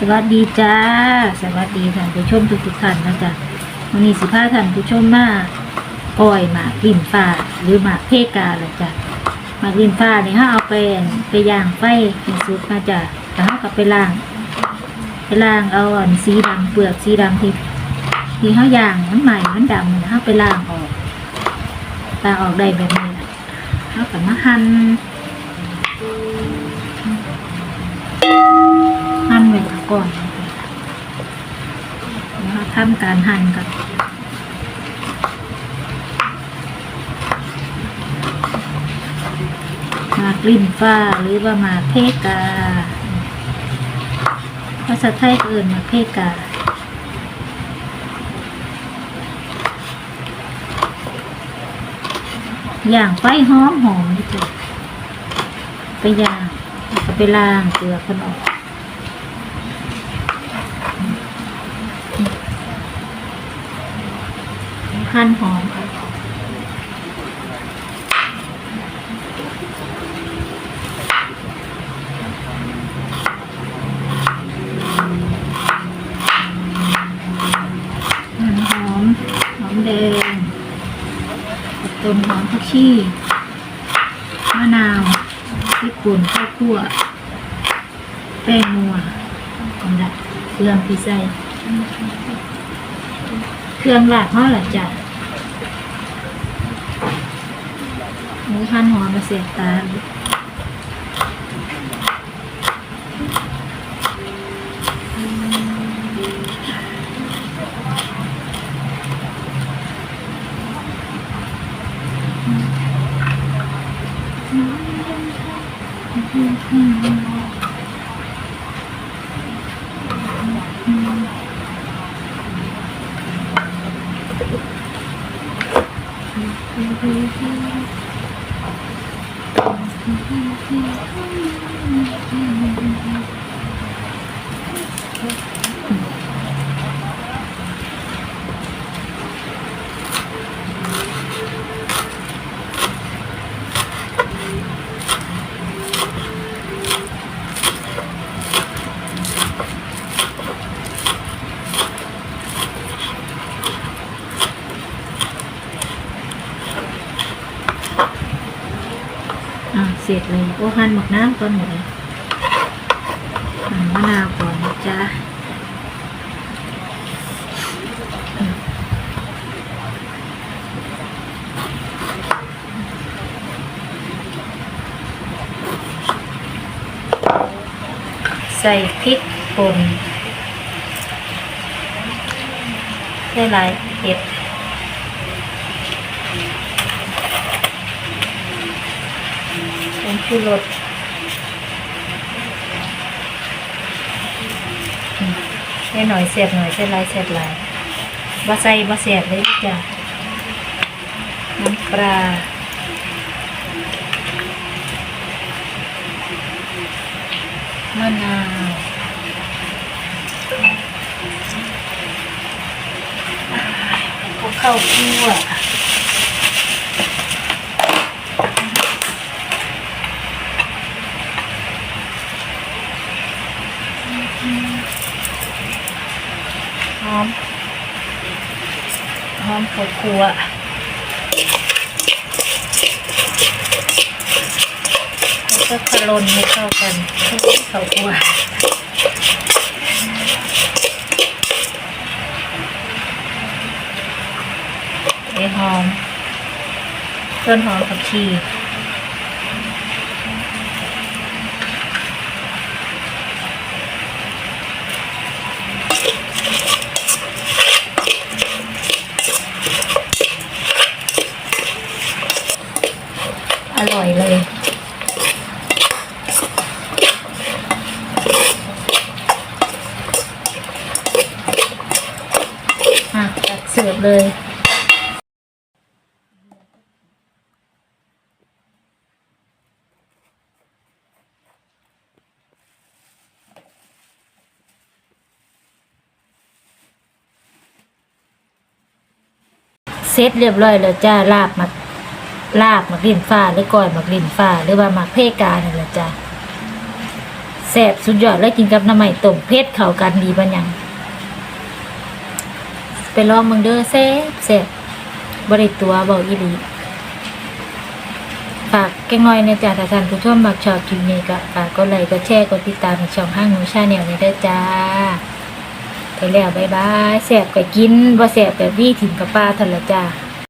สวัสดีจ้า สวัสดีท่านผู้ชมทุกทุกท่านนะจ๊ะวันนี้สิพาท่านผู้ชมมาปล่อยหมากลิ่นฟ้าหรือหมากเพกาละจ้ะหมากลิ่นฟ้าเนี่ยเขาเอาไปไปย่างไฟในสุดมาจ้ะแล้วเขาก็ไปล้างไปล้างเอาอันสีดำเปลือกสีดำที่ที่เขาย่างมันใหม่มันดำนะเขาไปล้างออกล้างออกได้แบบนี้ล่ะเขาก็มาหั่น ก่อนนะคะทำการหั่นกับมากลิ่นฟ้าหรือว่ามากเพกาภาษาไทยเอื่นมาเพกาอย่างไฟหอมหอมดีจ้ะไปย่างไปล้างเกลือคนอั่นหอมค่ะหอมหอมแดงต้นหอมผักชีมะนาวพริกป่นข้าวคั่วแป้งนัวนี่แหละเครื่องที่ใส่เครื่องหลักเท่าไหร่จ้ะ หมูพันหัวมาเสียบตาล อ่า เสร็จเลย โอ้หั่นหมักน้ำก่อนหมดเลยหั่นมะนาวก่อนนะจ๊ะใส่พริกป่นใส่หลายเผ็ด เป็นชูรสอืมใส่หน่อยเสียบหน่อยใส่หลายเสียบลายบ่ใส่บ่เสียบเลยจ้ะน้ำปลามะนาวพวกข้าวคั่ว หอมหอมข้าวคั่วแล้วก็คลนให้เข้ากันข้าวคั่วไอหอมต้นหอมผักชี ร่อยเลยอะตักเสิร์ฟเลยเสร็จเรียบร้อยแล้วจ้าลาบมา ลาบหมักลิ้นฟ้าหรือก้อยหมักลิ้นฟ้า หรือว่าหมักเพกาเนี่แหละจ้าแซ่บสุดยอดแล้วกินกับน้ำใหม่ต้มเผ็ดเข้ากันดีบันยังไปลองเบิ่งเด้อแซ่บแซ่บบ่ได้ตัวเบาอีหลีฝากแกงน้อยเนี่ยจ้าถ้าท่านผู้ชมมักชอบคลิปนี้ก็ฝากกดไลค์กดแชร์กดติดตามช่องห้างหนูชาแนลนี้ด้วยจ้าไปแล้วบายบายแซ่บก็กินบ่แซ่บก็วี่ถิ่มกับป้าทันละจ้า